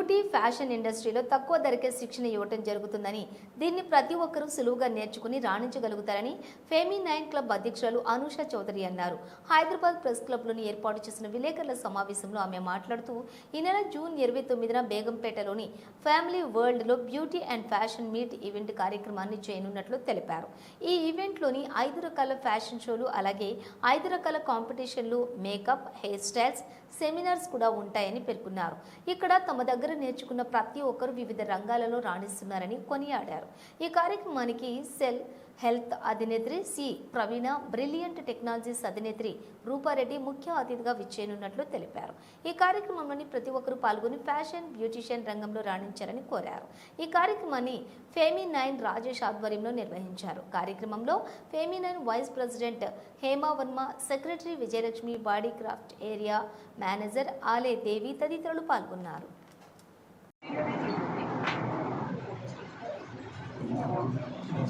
Beauty fashion ఇండస్ట్రీలో తక్కువ ధరకే శిక్షణ ఇవ్వటం జరుగుతుందని దీన్ని ప్రతి ఒక్కరూ సులువుగా నేర్చుకుని రాణించగలుగుతారని ఫేమీ నైన్ క్లబ్ అధ్యక్షురాలు అనూష చౌదరి అన్నారు. హైదరాబాద్ ప్రెస్ క్లబ్లోని ఏర్పాటు చేసిన విలేకరుల సమావేశంలో ఆమె మాట్లాడుతూ ఈ నెల జూన్ ఇరవై తొమ్మిదిన బేగంపేటలోని ఫ్యామిలీ వరల్డ్లో beauty and fashion meet event కార్యక్రమాన్ని చేయనున్నట్లు తెలిపారు. ఈ ఈవెంట్లోని ఐదు రకాల ఫ్యాషన్ షోలు అలాగే ఐదు రకాల కాంపిటీషన్లు మేకప్ హెయిర్ స్టైల్స్ సెమినార్స్ కూడా ఉంటాయని పేర్కొన్నారు. ఇక్కడ తమ దగ్గర నేర్చుకున్న ప్రతి ఒక్కరూ వివిధ రంగాలలో రాణిస్తున్నారని కొనియాడారు. ఈ కార్యక్రమానికి సెల్ హెల్త్ అధినేత్రి సి. ప్రవీణ బ్రిలియంట్ టెక్నాలజీస్ అధినేత్రి రూపారెడ్డి ముఖ్య అతిథిగా విచ్చేయనున్నట్లు తెలిపారు. ఈ కార్యక్రమంలోని ప్రతి ఒక్కరూ పాల్గొని ఫ్యాషన్ బ్యూటిషియన్ రంగంలో రాణించారని కోరారు. ఈ కార్యక్రమాన్ని ఫేమీ నైన్ రాజేష్ ఆధ్వర్యంలో నిర్వహించారు. కార్యక్రమంలో Femi nine vice president Hema Varma secretary Vijayalakshmi Body Craft area manager Ale Devi తదితరులు పాల్గొన్నారు.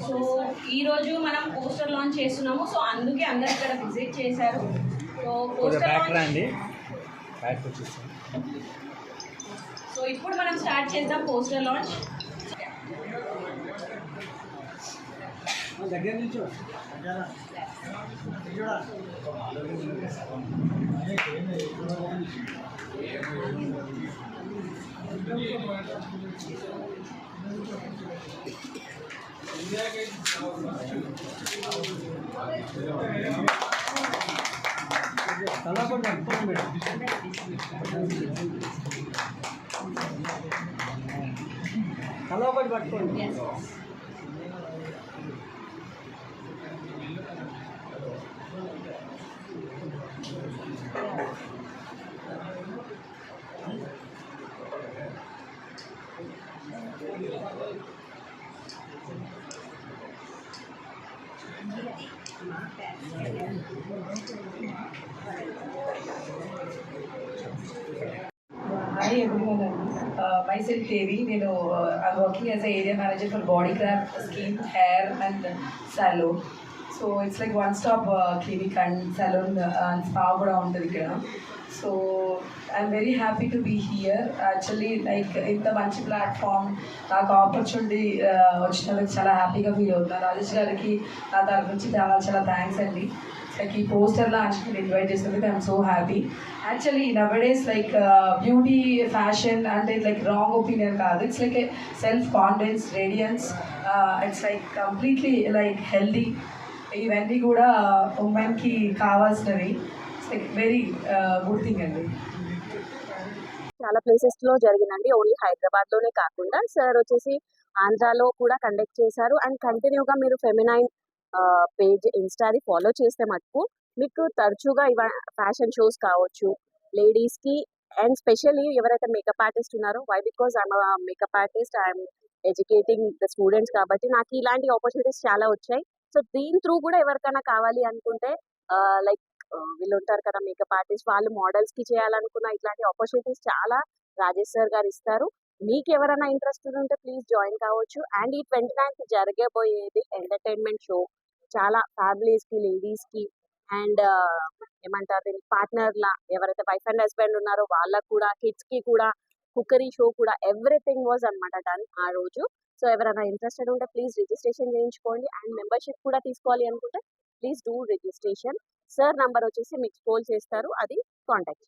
సో ఈ రోజు మనం పోస్టర్ లాంచ్ చేస్తున్నాము. సో అందుకే అందరు ఇక్కడ విజిట్ చేశారు. సో పోస్టర్ సో ఇప్పుడు మనం స్టార్ట్ చేద్దాం పోస్టర్ లాంచ్ దగ్గర నుంచో తలపడి పట్టుకోండి. మేడం తలపడి పట్టుకోండి హాయ్ ఎవ్రీవన్ మైసెల్ఫ్ దేవి నేను I working as area manager for Body Craft skin hair and salon so it's like one stop clinic and salon and spa కూడా ఉంటుంది ఇక్కడ. So I'm very happy to be here actually like ఇంత మంచి platform నాకు opportunity uh, వచ్చినందుకు చాలా హ్యాపీగా feel అవుతున్నాను రాజేష్ గారికి నా తరఫు నుంచి చాలా చాలా థ్యాంక్స్ అండి. లైక్ ఈ పోస్టర్ లాంచ్ ఇన్వైట్ చేసినందుకు I'm so happy actually nowadays like beauty fashion అంటే లైక్ రాంగ్ ఒపీనియన్ కాదు. It's like self confidence radiance it's like completely like healthy ఇవన్నీ కూడా ఉమెన్కి కావాల్సినవి. వెరీ గుడ్ థింగ్ అండి. చాలా ప్లేసెస్లో జరిగిందండి. ఓన్లీ హైదరాబాద్లోనే కాకుండా సార్ వచ్చేసి ఆంధ్రాలో కూడా కండక్ట్ చేశారు. అండ్ కంటిన్యూగా మీరు ఫెమినైన్ పేజ్ ఇన్స్టాది ఫాలో చేస్తే మటుకు మీకు తరచుగా ఇవ ఫ్యాషన్ షోస్ కావచ్చు లేడీస్కి అండ్ స్పెషల్లీ ఎవరైతే మేకప్ ఆర్టిస్ట్ ఉన్నారో why because I'm makeup artist I'm educating the students కాబట్టి నాకు ఇలాంటి ఆపర్చునిటీస్ చాలా వచ్చాయి. సో దీని త్రూ కూడా ఎవరికైనా కావాలి అనుకుంటే లైక్ వీళ్ళు ఉంటారు కదా మేకప్ ఆర్టిస్ట్ వాళ్ళు మోడల్స్కి చేయాలనుకున్న ఇట్లాంటి ఆపర్చునిటీస్ చాలా రాజేష్ సార్ గారు ఇస్తారు. మీకు ఎవరైనా ఇంట్రెస్ట్ ఉంటే ప్లీజ్ జాయిన్ కావచ్చు. అండ్ ఈ ట్వంటీ నైన్త్ జరగబోయేది ఎంటర్టైన్మెంట్ షో. చాలా ఫ్యామిలీస్కి లేడీస్కి అండ్ ఏమంటారు దీనికి పార్ట్నర్ లా ఎవరైతే వైఫ్ అండ్ హస్బెండ్ ఉన్నారో వాళ్ళకు కూడా కిడ్స్కి కూడా కుక్కరీ షో కూడా ఎవ్రీథింగ్ వాజ్ అనమాట డన్ ఆ రోజు. సో ఎవరైనా ఇంట్రెస్టెడ్ ఉంటే ప్లీజ్ రిజిస్ట్రేషన్ చేయించుకోండి. అండ్ మెంబర్షిప్ కూడా తీసుకోవాలి అనుకుంటే please do registration. Sir number వచ్చేసి మీకు కాల్ చేస్తారు అది కాంటాక్ట్